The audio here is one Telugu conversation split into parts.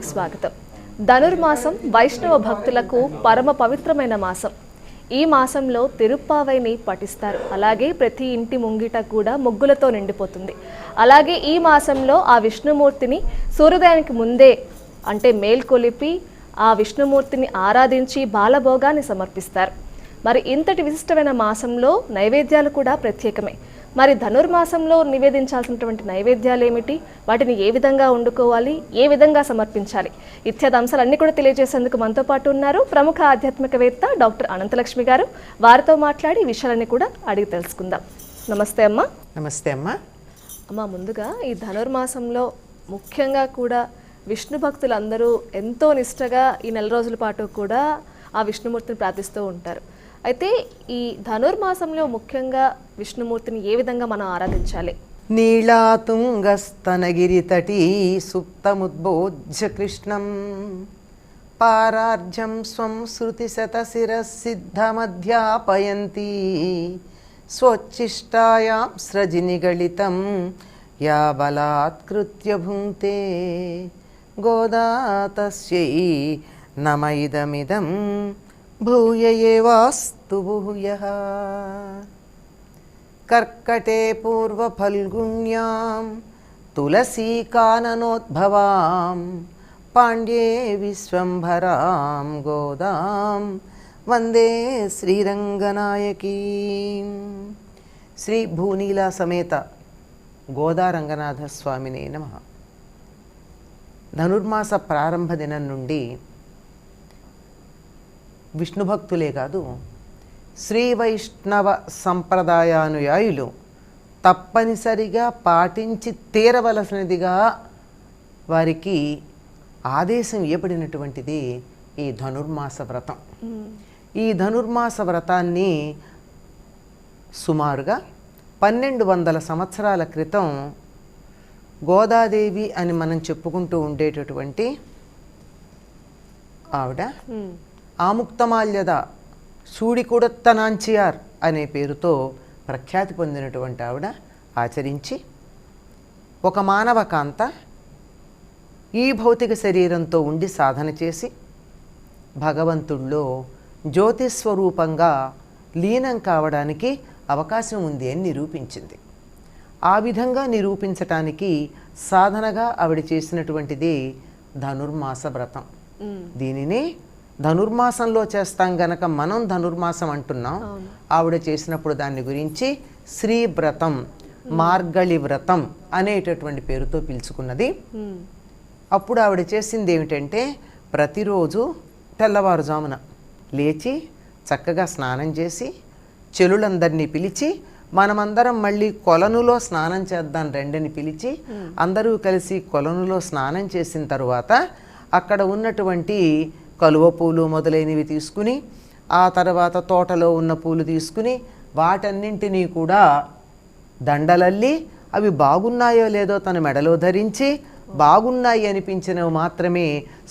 స్వాగతం. ధనుర్మాసం వైష్ణవ భక్తులకు పరమ పవిత్రమైన మాసం. ఈ మాసంలో తిరుప్పావైని పఠిస్తారు. అలాగే ప్రతి ఇంటి ముంగిట కూడా ముగ్గులతో నిండిపోతుంది. అలాగే ఈ మాసంలో ఆ విష్ణుమూర్తిని సూర్యోదయానికి ముందే అంటే మేల్కొలిపి ఆ విష్ణుమూర్తిని ఆరాధించి బాలభోగాన్ని సమర్పిస్తారు. మరి ఇంతటి విశిష్టమైన మాసంలో నైవేద్యాలు కూడా ప్రత్యేకమే. మరి ధనుర్మాసంలో నివేదించాల్సినటువంటి నైవేద్యాలు ఏమిటి వాటిని ఏ విధంగా వండుకోవాలి? ఏ విధంగా సమర్పించాలి? ఇత్యాది అంశాలన్నీ కూడా తెలియజేసేందుకు మనతో పాటు ఉన్నారు ప్రముఖ ఆధ్యాత్మికవేత్త డాక్టర్ అనంతలక్ష్మి గారు. వారితో మాట్లాడి విషయాలన్నీ కూడా అడిగి తెలుసుకుందాం. నమస్తే అమ్మ. నమస్తే అమ్మా. అమ్మ ముందుగా ఈ ధనుర్మాసంలో ముఖ్యంగా కూడా విష్ణు భక్తులందరూ ఎంతో నిష్టగా ఈ నెల రోజుల పాటు కూడా ఆ విష్ణుమూర్తిని ప్రార్థిస్తూ ఉంటారు. అయితే ఈ ధనుర్మాసంలో ముఖ్యంగా విష్ణుమూర్తిని ఏ విధంగా మనం ఆరాధించాలి? నీళాతుంగస్తనగిరితటీ సుప్తముద్బోధ్య కృష్ణం పారార్జం స్వం శృతిశతశిరసిద్ధమధ్యాపయంతి. స్వచ్ఛిష్టాయాం స్రజినిగళితం యా బలాత్కృత్య భుంక్తే గోదా తస్యై నమ ఇదమిదం భూయేవాస్తు భూయ కర్కటే పూర్వఫల్గుణ్యాం తులసీకాననోద్భవాం పాండ్యే విశ్వంభరాం గోదాం వందే శ్రీరంగనాయకీ శ్రీ భూనీలా సమేత గోదారంగనాథస్వామిని నమ ధనుర్మాస ప్రారంభ దినం నుండి విష్ణు భక్తులే కాదు శ్రీ వైష్ణవ సంప్రదాయానుయాయులు తప్పనిసరిగా పాటించి తీరవలసినదిగా వారికి ఆదేశం ఇవ్వబడినటువంటిది ఈ ధనుర్మాస వ్రతం. ఈ ధనుర్మాస వ్రతాన్ని సుమారుగా పన్నెండు వందల సంవత్సరాల క్రితం గోదాదేవి అని మనం చెప్పుకుంటూ ఉండేటటువంటి ఆవిడ ఆముక్తమాల్యద సూడికుడత్తనాంచియార్ అనే పేరుతో ప్రఖ్యాతి పొందినటువంటి ఆవిడ ఆచరించి ఒక మానవ కాంత ఈ భౌతిక శరీరంతో ఉండి సాధన చేసి భగవంతుల్లో జ్యోతిస్వరూపంగా లీనం కావడానికి అవకాశం ఉంది అని నిరూపించింది. ఆ విధంగా నిరూపించటానికి సాధనగా ఆవిడ చేసినటువంటిది ధనుర్మాస వ్రతం. దీనిని ధనుర్మాసంలో చేస్తాం గనక మనం ధనుర్మాసం అంటున్నాం. ఆవిడ చేసినప్పుడు దాని గురించి శ్రీ వ్రతం మార్గళి వ్రతం అనేటటువంటి పేరుతో పిలుచుకున్నది. అప్పుడు ఆవిడ చేసింది ఏమిటంటే ప్రతిరోజు తెల్లవారుజామున లేచి చక్కగా స్నానం చేసి చెలులందరినీ పిలిచి మనమందరం మళ్ళీ కొలనులో స్నానం చేద్దాం రెండని పిలిచి అందరూ కలిసి కొలనులో స్నానం చేసిన తరువాత అక్కడ ఉన్నటువంటి కలువ పూలు మొదలైనవి తీసుకుని ఆ తర్వాత తోటలో ఉన్న పూలు తీసుకుని వాటన్నింటినీ కూడా దండలల్లి అవి బాగున్నాయో లేదో తన మెడలో ధరించి బాగున్నాయి అనిపించినవి మాత్రమే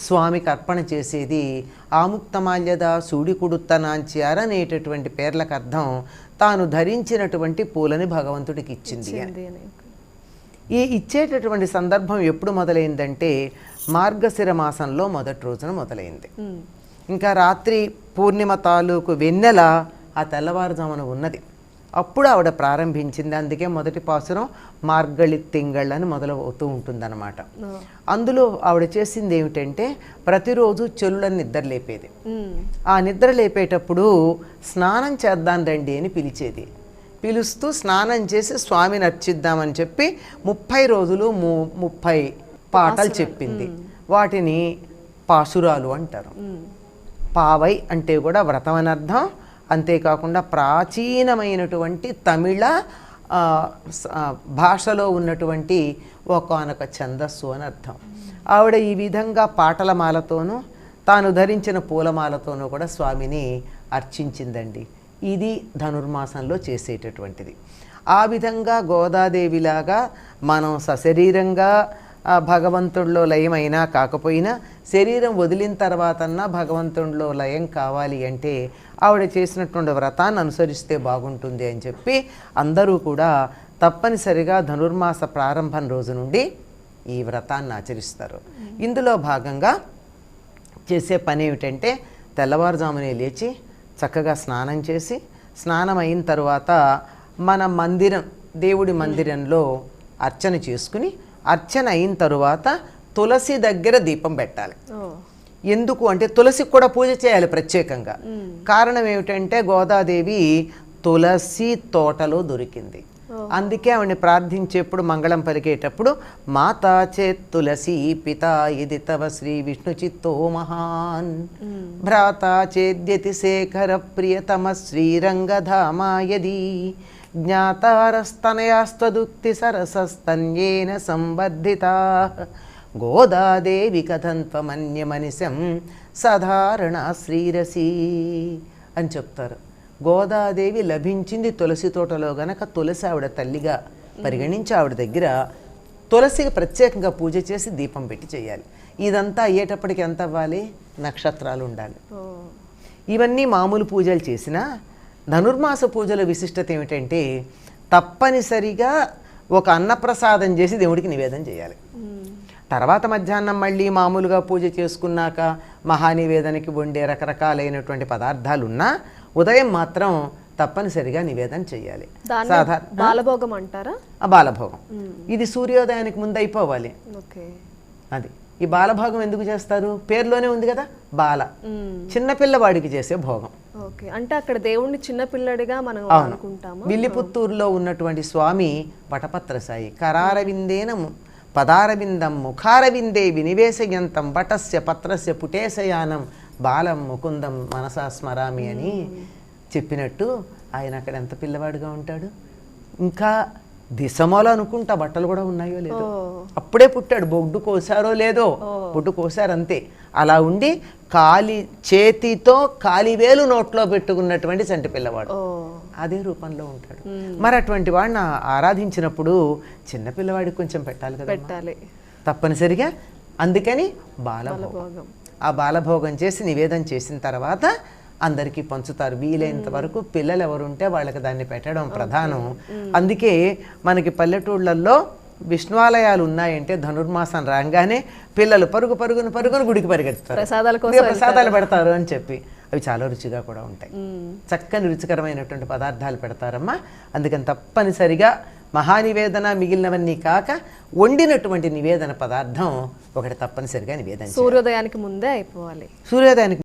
స్వామికి అర్పణ చేసేది ఆముక్తమాల్యద సూడికుడుత్తనాంచార అనేటటువంటి పేర్లకు అర్థం తాను ధరించినటువంటి పూలని భగవంతుడికి ఇచ్చింది అని. ఈ ఇచ్చేటటువంటి సందర్భం ఎప్పుడు మొదలైందంటే మార్గశిర మాసంలో మొదటి రోజున మొదలైంది. ఇంకా రాత్రి పూర్ణిమ తాలూకు వెన్నెల ఆ తెల్లవారుజామున ఉన్నది అప్పుడు ఆవిడ ప్రారంభించింది అందుకే మొదటి పాసురం మార్గళి తింగళ్ళు అని మొదలవుతూ ఉంటుందన్నమాట. అందులో ఆవిడ చేసింది ఏమిటంటే ప్రతిరోజు చెల్లులను నిద్ర లేపేది. ఆ నిద్ర లేపేటప్పుడు స్నానం చేద్దాం రండి అని పిలిచేది పిలుస్తూ స్నానం చేసి స్వామిని అర్చిద్దామని చెప్పి ముప్పై రోజులు ము ముప్పై పాటలు చెప్పింది. వాటిని పాసురాలు అంటారు. పావై అంటే కూడా వ్రతం అని అర్థం. అంతేకాకుండా ప్రాచీనమైనటువంటి తమిళ భాషలో ఉన్నటువంటి ఒకనొక ఛందస్సు అని అర్థం. ఆవిడ ఈ విధంగా పాటల మాలతోనూ తాను ధరించిన పూలమాలతోనూ కూడా స్వామిని అర్చించిందండి. ఇది ధనుర్మాసంలో చేసేటటువంటిది. ఆ విధంగా గోదాదేవిలాగా మనం సశరీరంగా భగవంతుడిలో లయమైనా కాకపోయినా శరీరం వదిలిన తర్వాతన్నా భగవంతుడిలో లయం కావాలి అంటే ఆవిడ చేసినటువంటి వ్రతాన్ని అనుసరిస్తే బాగుంటుంది అని చెప్పి అందరూ కూడా తప్పనిసరిగా ధనుర్మాస ప్రారంభం రోజు నుండి ఈ వ్రతాన్ని ఆచరిస్తారు. ఇందులో భాగంగా చేసే పని ఏమిటంటే తెల్లవారుజామునే లేచి చక్కగా స్నానం చేసి స్నానం అయిన తర్వాత మన మందిరం దేవుడి మందిరంలో అర్చన చేసుకుని అర్చన అయిన తరువాత తులసి దగ్గర దీపం పెట్టాలి. ఎందుకు అంటే తులసికి కూడా పూజ చేయాలి ప్రత్యేకంగా. కారణం ఏమిటంటే గోదాదేవి తులసి తోటలో దొరికింది. అందుకే ఆవిడని ప్రార్థించేప్పుడు మంగళం పలికేటప్పుడు మాతా చేత్ తులసి పిత ఇది తవ శ్రీ విష్ణు చిత్తో మహాన్. భ్రాత చేద్యతి శేఖర ప్రియతమ శ్రీరంగధామాయది జ్ఞాతారస్తనయాస్తదుక్తి సరసస్తన్యేన సంవర్ధితా. గోదాదేవి కథంత్వమన్యమనిశం సాధారణ శ్రీరసి అని చెప్తారు. గోదాదేవి లభించింది తులసి తోటలో గనక తులసి ఆవిడ తల్లిగా పరిగణించి ఆవిడ దగ్గర తులసికి ప్రత్యేకంగా పూజ చేసి దీపం పెట్టి చేయాలి. ఇదంతా అయ్యేటప్పటికి ఎంత అవ్వాలి? నక్షత్రాలు ఉండాలి. ఇవన్నీ మామూలు పూజలు చేసినా ధనుర్మాస పూజల విశిష్టత ఏమిటంటే తప్పనిసరిగా ఒక అన్నప్రసాదం చేసి దేవుడికి నివేదన చేయాలి. తర్వాత మధ్యాహ్నం మళ్ళీ మామూలుగా పూజ చేసుకున్నాక మహానివేదనకి వండే రకరకాలైనటువంటి పదార్థాలు ఉన్నా ఉదయం మాత్రం తప్పనిసరిగా నివేదన చేయాలి సాధారణ బాలభోగం అంటారా? ఆ బాలభోగం. ఇది సూర్యోదయానికి ముందు అయిపోవాలి. ఓకే. అది. ఈ బాలభోగం ఎందుకు చేస్తారు? పేరులోనే ఉంది కదా బాల. చిన్నపిల్లవాడికి చేసే భోగం. ఓకే. అంటే అక్కడ దేవుణ్ణి చిన్న పిల్లడిగా మనం అనుకుంటాము? విల్లిపుత్తూరులో ఉన్నటువంటి స్వామి వటపత్రసాయి కరారవిందేన ము- పదారవిందం ముఖారవిందే వినివేశయంతం వటస్య పత్రస్య పుటేశయానం బాలం ముకుందం మనసా స్మరామి అని చెప్పినట్టు ఆయన అక్కడ ఎంత పిల్లవాడుగా ఉంటాడు? ఇంకా దిశమోలో అనుకుంటా బట్టలు కూడా ఉన్నాయో లేదో. అప్పుడే పుట్టాడు. బొడ్డు కోసారో లేదో. బొడ్డు కోసారు అంతే అలా ఉండి కాలి చేతితో కాలివేలు నోట్లో పెట్టుకున్నటువంటి చంటి పిల్లవాడు. అదే రూపంలో ఉంటాడు. మరి అటువంటి వాడిని ఆరాధించినప్పుడు చిన్నపిల్లవాడికి కొంచెం పెట్టాలి కదా పెట్టాలి. తప్పనిసరిగా అందుకని బాలభోగం. భోగం ఆ బాలభోగం చేసి నివేదన చేసిన తర్వాత అందరికీ పంచుతారు. వీలైనంత వరకు పిల్లలు ఎవరుంటే వాళ్ళకి దాన్ని పెట్టడం ప్రధానం. అందుకే మనకి పల్లెటూళ్ళల్లో విష్ణువాలయాలు ఉన్నాయంటే ధనుర్మాసం రాగానే పిల్లలు పరుగు పరుగున పరుగున గుడికి పరిగెడతారు ప్రసాదాల పెడతారు అని చెప్పి. అవి చాలా రుచిగా కూడా ఉంటాయి. చక్కని రుచికరమైనటువంటి పదార్థాలు పెడతారమ్మా. అందుకని తప్పనిసరిగా మహానివేదన మిగిలినవన్నీ కాక వండినటువంటి నివేదన పదార్థం ఒకటి తప్పనిసరిగా నివేదన. సూర్యోదయానికి ముందే అయిపోవాలి సూర్యోదయానికి